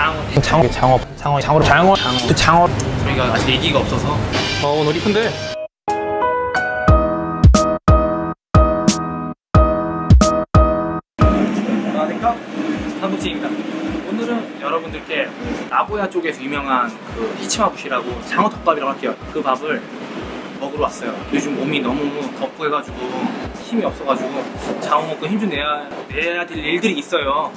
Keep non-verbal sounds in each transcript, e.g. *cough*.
장어. 장어, 장어, 장어, 장어, 장어, 장어, 장어. 저희가 아직 얘기가 없어서. 어, 오늘 이쁜데. 안녕하십니까? 한국지입니다. 오늘은 여러분들께 나고야 쪽에서 유명한 그 히치마부시라고 장어덮밥이라고 할게요. 그 밥을 먹으러 왔어요. 요즘 몸이 너무 덥고 해가지고 힘이 없어가지고 장어 먹고 힘 좀 내야, 내야 될 일들이 있어요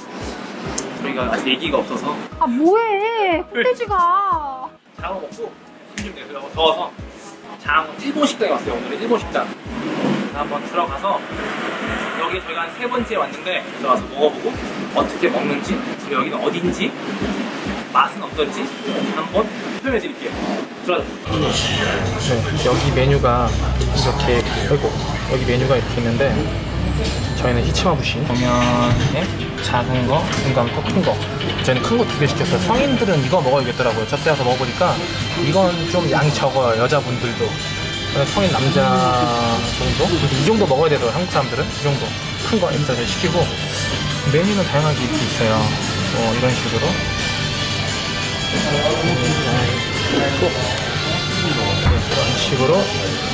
저희가 아직 얘기가 없어서. 아 뭐해? 흑돼지가. 장어 먹고 힘좀 내려고 더워서 장어 일본 식당에 왔어요 오늘은. 일본 식당. 한번 들어가서 여기 저희가 한 세 번째 왔는데 들어가서 먹어보고 어떻게 먹는지 그리고 여기는 어딘지 맛은 어떤지 한번 표현해 드릴게요. 들어가자. 네, 여기 메뉴가 이렇게, 아이고, 여기 메뉴가 이렇게 있는데, 저희는 히치마부시. 보면에 작은 거, 중간 거, 큰 거. 저희는 큰 거 두 개 시켰어요. 성인들은 이거 먹어야겠더라고요. 저때 와서 먹어보니까 이건 좀 양이 적어요. 여자분들도. 성인 남자 정도? 이 정도 먹어야 되더라고요. 한국 사람들은. 이 정도. 큰거 저희 시키고. 메뉴는 다양하게 이렇게 있어요. 뭐 이런 식으로. 또 이런 식으로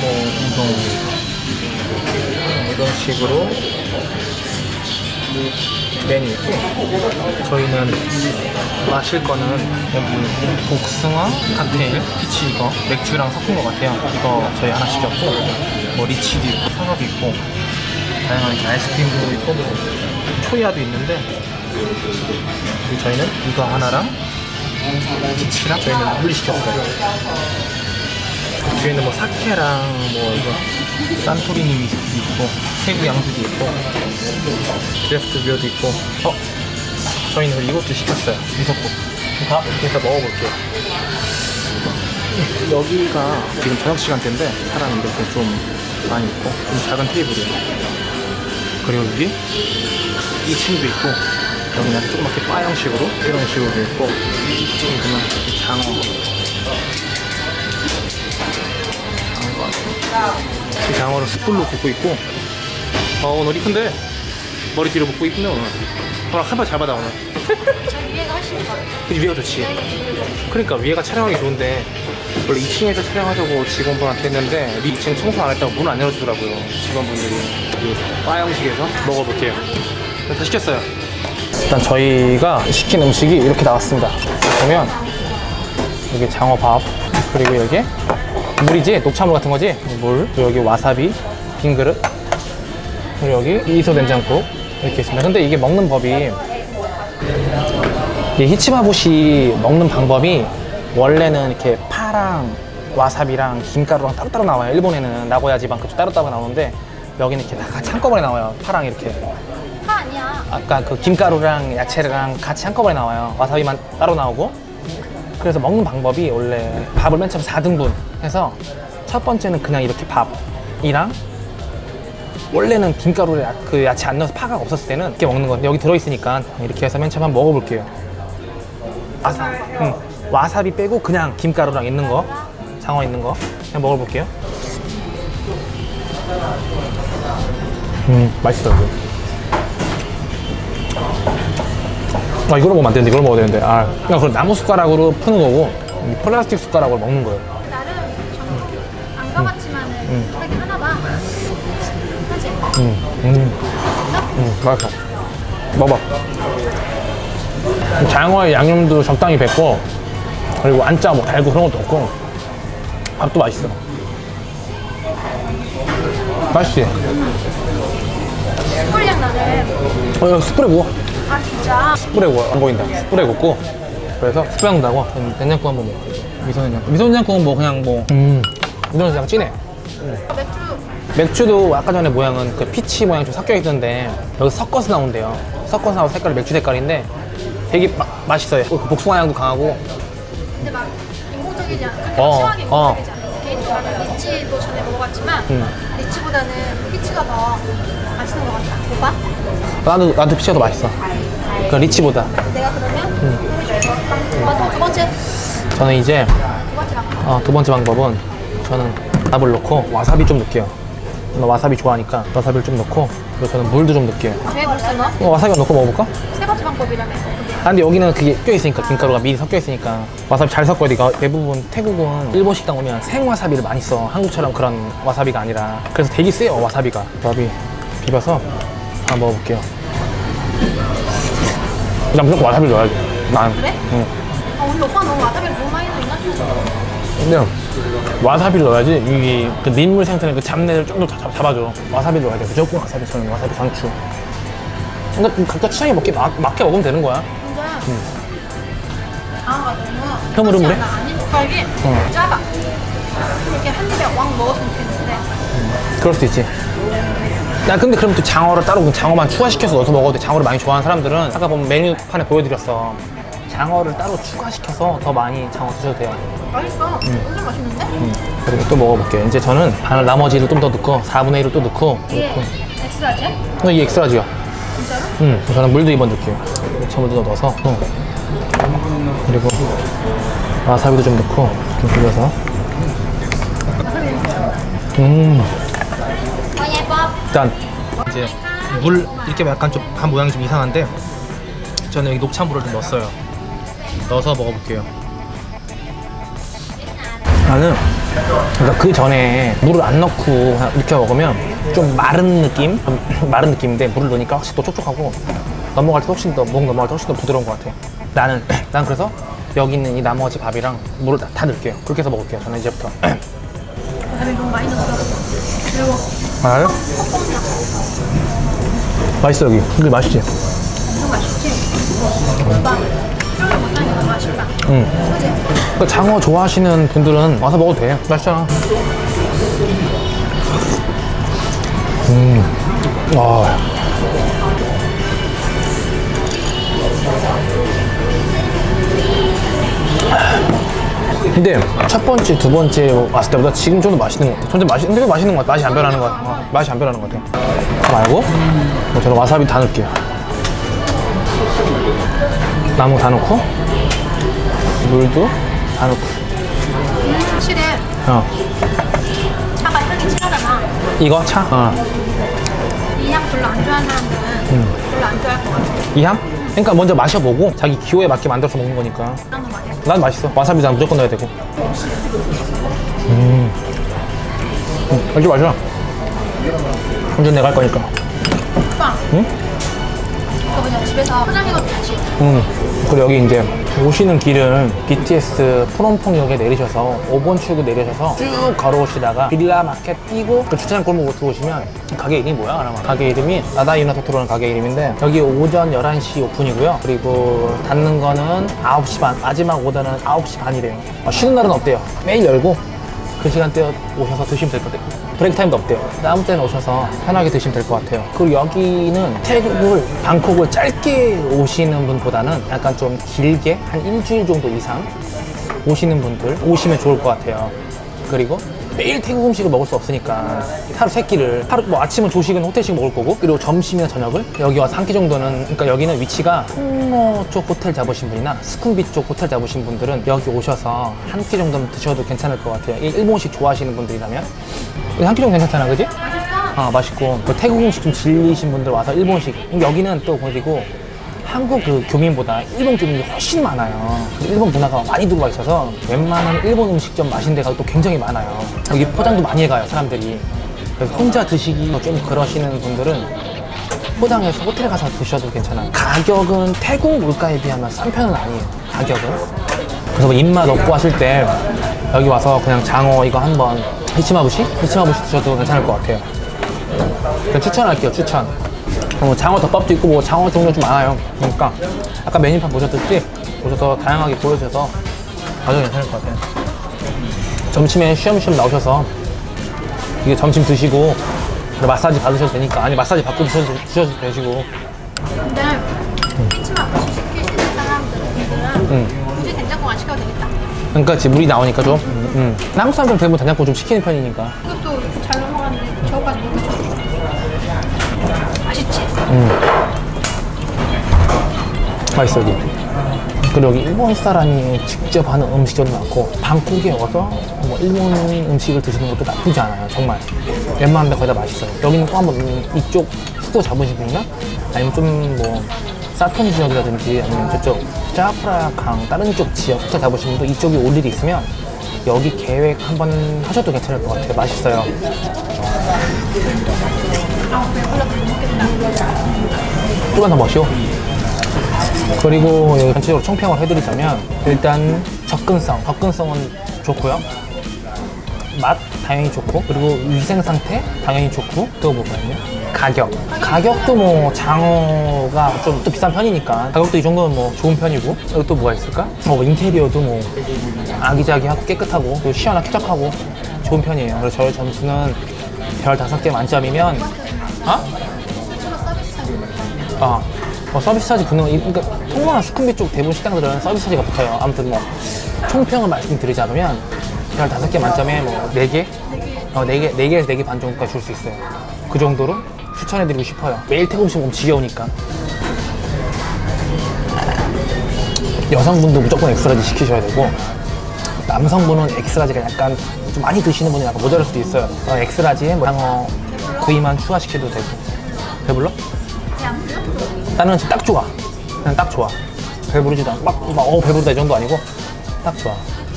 뭐 우동 이런 식으로 메뉴 있고 저희는 마실 거는 여기 복숭아 칵테일 피치 이거 맥주랑 섞은 것 같아요. 이거 저희 하나 시켰고 뭐 리치도 있고 사과도 있고 다양한 아이스크림도 있고 뭐 초이아도 있는데 그리고 저희는 이거 하나랑 피치랑 저희는 물리 시켰어요. 뒤에는 뭐 사케랑 뭐 이거 산토리니 위스키 있고 태국 양주도 있고 드래프트 비어도 있고 어? 저희는 이것도 시켰어요. 미소국. 가 그래서 먹어볼게요. 여기가 지금 저녁 시간대인데 사람이 이렇게 좀 많이 있고 좀 작은 테이블이에요. 그리고 여기 2층도 있고 여기는 조그맣게 바 형식으로 이런 식으로 있고 여기 보면 장어. 이 장어를 숯불로 굽고 있고. 어 오늘 이쁜데 머리띠로 묶고 이쁜데 오늘. 오늘 한발 잘 받아 오늘. 위에가 훨씬 좋아요. 그치 위가 좋지. 그러니까 위에가 촬영하기 좋은데 원래 2층에서 촬영하자고 직원분한테 했는데 2층 청소 안 했다고 문 안 열어주더라고요 직원분들이. 이 바 형식에서 먹어볼게요. 다 시켰어요. 일단 저희가 시킨 음식이 이렇게 나왔습니다. 보면 여기 장어밥 그리고 여기에 물이지? 녹차물 같은 거지? 물. 그리고 여기 와사비 빈 그릇. 그리고 여기 이소 된장국. 이렇게 있습니다. 근데 이게 먹는 법이 이 히치마부시 먹는 방법이 원래는 이렇게 파랑 와사비랑 김가루랑 따로따로 나와요. 일본에는 나고야 지방 그쪽 따로따로 나오는데 여기는 이렇게 다 같이 한꺼번에 나와요. 파랑 이렇게. 파 아니야. 아까 그 김가루랑 야채랑 같이 한꺼번에 나와요. 와사비만 따로 나오고. 그래서 먹는 방법이 원래 밥을 맨 처음 4등분 해서 첫 번째는 그냥 이렇게 밥이랑 원래는 김가루에 야- 그 야채 안 넣어서 파가 없었을 때는 이렇게 먹는 건데 여기 들어있으니까 이렇게 해서 맨 처음 한번 먹어볼게요. 와사, 응. 와사비 빼고 그냥 김가루랑 있는 거, 장어 있는 거 그냥 먹어볼게요. 음, 맛있더라고요. 아 이걸 먹으면 안 되는데 이걸 먹어야 되는데. 아 그냥 그걸 나무 숟가락으로 푸는 거고 이 플라스틱 숟가락으로 먹는 거예요. 나름 좀안 가봤지만은 음. 하긴 하나 봐. 하지? 음, 음, 음, 맛있어 먹어봐. 장어에 양념도 적당히 뱉고 그리고 안짜 뭐 달고 그런 것도 없고 밥도 맛있어. 맛있지? 숯불향 나는 어 여기 숯불에 구워 아 진짜 숯불에 구워 안 보인다 숯불에 굽고 그래서 숯불 한다고 된장국 한번 먹어 미소된장국 미소된장국은 뭐 그냥 뭐 음, 미소된장 진해 맥주 맥주도 아까 전에 모양은 그 피치 모양 좀 섞여 있던데 여기 섞어서 나온대요. 섞어서 나온 색깔이 맥주 색깔인데 되게 마- 맛있어요. 그 복숭아 향도 강하고 근데 막 인공적이지 않아 그렇게 어, 심하게 어. 인공적이지 않아 개인적으로 나는 리치도 전에 먹어봤지만 음. 리치보다는 피치가 더 맛있는 것 같다 오빠? 나도 나도 피치가 더 맛있어. 그 리치보다. 내가 그러면 음. 오빠 또두 번째 저는 이제 두 번째 방법 어, 두 번째 방법은 저는 밥을 넣고 와사비 좀 넣을게요. 저는 와사비 좋아하니까 와사비를 좀 넣고 그리고 저는 물도 좀 넣을게요. 왜 벌써 넣어? 어, 와사비 넣고 먹어볼까? 세 번째 방법이라며 아, 근데 여기는 그게 껴 있으니까 김가루가 미리 섞여 있으니까 와사비 잘 섞어야 돼. 대부분 태국은 일본 식당 오면 생 와사비를 많이 써. 한국처럼 그런 와사비가 아니라. 그래서 되게 세요 와사비가. 와사비 비벼서 한번 먹어볼게요. 난 무조건 와사비를 넣어야 돼. 난. 그래? 응. 아 우리 오빠 너무 와사비를 너무 많이 넣나 좀. 근데 와사비를 넣어야지 이그 민물 생태는 그 잡내를 좀 더 잡아줘. 와사비를 넣어야 돼. 무조건 와사비 저는 와사비 상추. 그러니까 좀 각자 취향에 먹게 맞, 맞게 먹으면 되는 거야. 근데 장어가 너무 흐물흐물해? 아니 젓갈이 어. 작아. 이렇게 한 입에 왕 먹었으면 좋겠는데 그럴 수도 있지. 야, 근데 그럼 또 장어를 따로 장어만 추가시켜서 넣어서 먹어도 돼. 장어를 많이 좋아하는 사람들은 아까 보면 메뉴판에 보여드렸어. 장어를 따로 추가시켜서 더 많이 장어 드셔도 돼요. 맛있어. 완전 맛있는데? 음. 그리고 또 먹어볼게요. 이제 저는 반을 나머지를 좀 더 넣고 4분의 1을 또 넣고 이게 넣고. 엑스라지? 어, 이 엑스라지요. 진짜로? 음, 저는 물도 이번 넣을게요. 전부도 넣어서 어. 그리고 와사비도 좀 넣고 좀 뿌려서 음. 일단 이제 물 이렇게 약간 좀간 모양이 좀 이상한데 저는 여기 녹차물을 좀 넣었어요. 넣어서 먹어볼게요. 나는 그러니까 그 전에 물을 안 넣고 이렇게 먹으면 좀 마른 느낌, 좀 마른 느낌인데 물을 넣으니까 확실히 또 촉촉하고 넘어갈 때 훨씬 더 목 넘어갈 때 훨씬 더 부드러운 것 같아. 나는 *clears throat* 난 그래서 여기 있는 이 나머지 밥이랑 물을 다, 다 넣을게요. 그렇게 해서 먹을게요. 저는 이제부터. *clears throat* 와사비 너무 많이 넣었어. 그리고 아, 맛있어 여기. 이게 맛있지. 응. 그지? 그 장어 좋아하시는 분들은 와서 먹어도 돼. 맛있잖아. 음. 와. 근데 첫 번째, 두 번째 왔을 때보다 지금 좀 더 맛있는 것 같아. 점점 맛있는, 근데 맛있는 것 같아. 맛이 안 변하는 것 같아. 어, 맛이 안 변하는 것 같아. 말고, 뭐 저는 와사비 다 넣을게요. 나무 다 넣고, 물도 다 넣고. 확실히 어. 차가 향이 진하잖아. 이거 차? 어. 이 향 별로 안 좋아하는 사람들은 별로 안 좋아할 것 같아. 이 향? 그러니까 먼저 마셔보고 자기 기호에 맞게 만들어서 먹는 거니까. 맛있어. 난 맛있어. 와사비 난 무조건 넣어야 되고. 음. 음, 이렇게 마셔. 완전 내가 할 거니까. 오빠. 응? 그냥 집에서 다시. 음. 그리고 여기 이제 오시는 길은 BTS 프롬퐁역에 내리셔서 5번 출구 내리셔서 쭉 걸어오시다가 빌라 마켓 뛰고 그 주차장 골목으로 들어오시면 가게 이름이 뭐야? 아마 가게 이름이 나다이나 토토로는 가게 이름인데 여기 오전 11시 오픈이고요. 그리고 닫는 거는 9시 반 마지막 오더는 9시 반이래요. 어, 쉬는 날은 없대요. 매일 열고 그 시간대에 오셔서 드시면 될 것 같아요. 브레이크 타임도 없대요. 아무 때나 오셔서 편하게 드시면 될 것 같아요. 그리고 여기는 태국을, 방콕을 짧게 오시는 분보다는 약간 좀 길게 한 일주일 정도 이상 오시는 분들 오시면 좋을 것 같아요. 그리고 매일 태국 음식을 먹을 수 없으니까 하루 세 끼를 하루 뭐 아침은 조식은 호텔식 먹을 거고 그리고 점심이나 저녁을 여기 와서 한 끼 정도는 그러니까 여기는 위치가 홍로 쪽 호텔 잡으신 분이나 스쿰비 쪽 호텔 잡으신 분들은 여기 오셔서 한 끼 정도는 드셔도 괜찮을 것 같아요. 일- 일본식 좋아하시는 분들이라면 정도 괜찮잖아, 그지? 아 맛있고 그 태국 음식 좀 질리신 분들 와서 일본식 여기는 또 그리고 한국 그 교민보다 일본 교민이 훨씬 많아요. 일본 문화가 많이 들어와 있어서 웬만한 일본 음식점 맛인 데가 또 굉장히 많아요. 여기 포장도 많이 해가요 사람들이. 그래서 혼자 드시기 좀 그러시는 분들은 포장해서 호텔 가서 드셔도 괜찮아요. 가격은 태국 물가에 비하면 싼 편은 아니에요. 가격은. 그래서 뭐 입맛 없고 하실 때 여기 와서 그냥 장어 이거 한번 히치마부시? 히치마부시 드셔도 괜찮을 것 같아요. 그냥 추천할게요, 추천. 어, 장어 덮밥도 있고 뭐 장어 종류 좀 많아요. 그러니까 아까 메뉴판 보셨듯이 오셔서 다양하게 보여주셔서 가장 괜찮을 것 같아요. 점심에 쉬엄쉬엄 나오셔서 이게 점심 드시고 그리고 마사지 받으셔도 되니까 아니 마사지 받고 드셔도, 드셔도 되시고 근데 없이 시키시는 사람들은 음. 굳이 된장국 안 시켜도 되겠다. 그러니까 지금 물이 나오니까 좀. 음, 음. 한국 사람들은 대부분 된장국 좀 시키는 편이니까. 이것도 이렇게 잘 넘어가는데 저거까지 못 드셔. 맛있지? 맛있어 여기. 그리고 여기 일본 사람이 직접 하는 음식점도 많고 방콕에 와서 뭐 일본 음식을 드시는 것도 나쁘지 않아요 정말. 웬만한 데 거의 다 맛있어요. 여기는 또 한번 음, 이쪽 숙소 잡으신 분이나 아니면 좀뭐 사토니 지역이라든지 아니면 저쪽 짜프라 강 다른 쪽 지역 호텔 가보신 분도 이쪽이 올 일이 있으면 여기 계획 한번 하셔도 괜찮을 것 같아요. 맛있어요. 조금만 더 마시오. 그리고 여기 전체적으로 총평을 해드리자면 일단 접근성, 접근성은 좋고요. 맛 당연히 좋고 그리고 위생 상태 당연히 좋고 또 뭐가 있냐 가격. 가격도 뭐 장어가 좀 또 비싼 편이니까. 가격도 이 정도면 뭐 좋은 편이고. 그리고 또 뭐가 있을까? 뭐 인테리어도 뭐 아기자기하고 깨끗하고 또 시원하고 쾌적하고 좋은 편이에요. 그래서 저의 점수는 별 다섯 개 만점이면 어? 아, 뭐 서비스 차지 붙는 거, 이- 그러니까 통화나 수쿰비 쪽 대부분 식당들은 서비스 차지가 붙어요. 아무튼 뭐 총평을 말씀드리자면 별 다섯 개 만점에 뭐네 개, 어, 네 개, 네 개에서 네개반 정도까지 줄 수 있어요. 그 정도로 추천해드리고 싶어요. 매일 태국 음식 먹으면 지겨우니까. 여성분도 무조건 엑스라지 시키셔야 되고 남성분은 엑스라지가 약간 좀 많이 드시는 분은 약간 모자랄 수도 있어요. 어, 엑스라지에 뭐 양어 구이만 추가시켜도 되고. 배불러? 나는 지금 딱 좋아. 그냥 딱 좋아. 배부르지도 않고, 막, 막, 어, 배부르다 이 정도 아니고, 딱 좋아.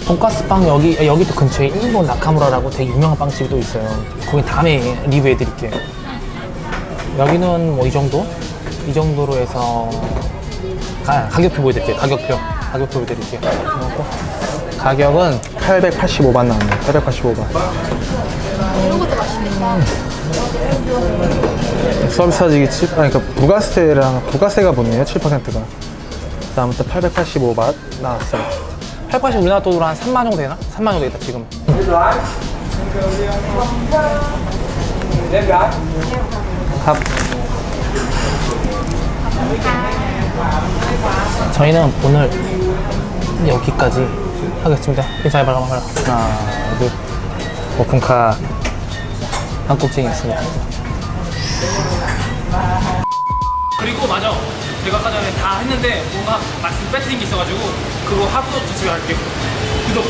돈가스 빵 여기, 여기 또 근처에 일본 나카무라라고 되게 유명한 빵집이 또 있어요. 거기 다음에 리뷰해 드릴게요. 여기는 뭐 이 정도? 이 정도로 해서, 가, 가격표 보여드릴게요. 가격표. 가격표 보여드릴게요. 그리고 가격은 885만 나왔네요. 885만. 이런 것도 맛있겠다. 서비스 차지기 7, 아니, 그러니까 부가세랑 부가세가 붙네요. 7%가. 다음부터 885바 나왔어요. 880 우리나라 돈으로 한 3만 정도 되나? 3만 정도 되겠다 지금. 밥. 저희는 오늘 여기까지 하겠습니다. 인사해 봐라, 봐라. 하나, 둘. 오픈카 한국쟁이였습니다. 그리고 맞아. 제가 아까 전에 다 했는데 뭔가 말씀 빼뜨린 게 있어가지고 그거 하고 또 집에 갈게요. 구독,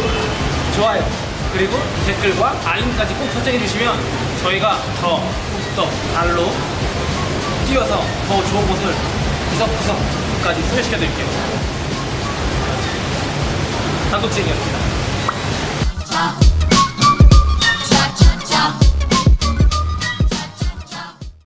좋아요, 그리고 댓글과 알림까지 꼭 설정해 주시면 저희가 더, 더 발로 뛰어서 더 좋은 곳을 구석구석까지 소개시켜 드릴게요. 한국진이었습니다.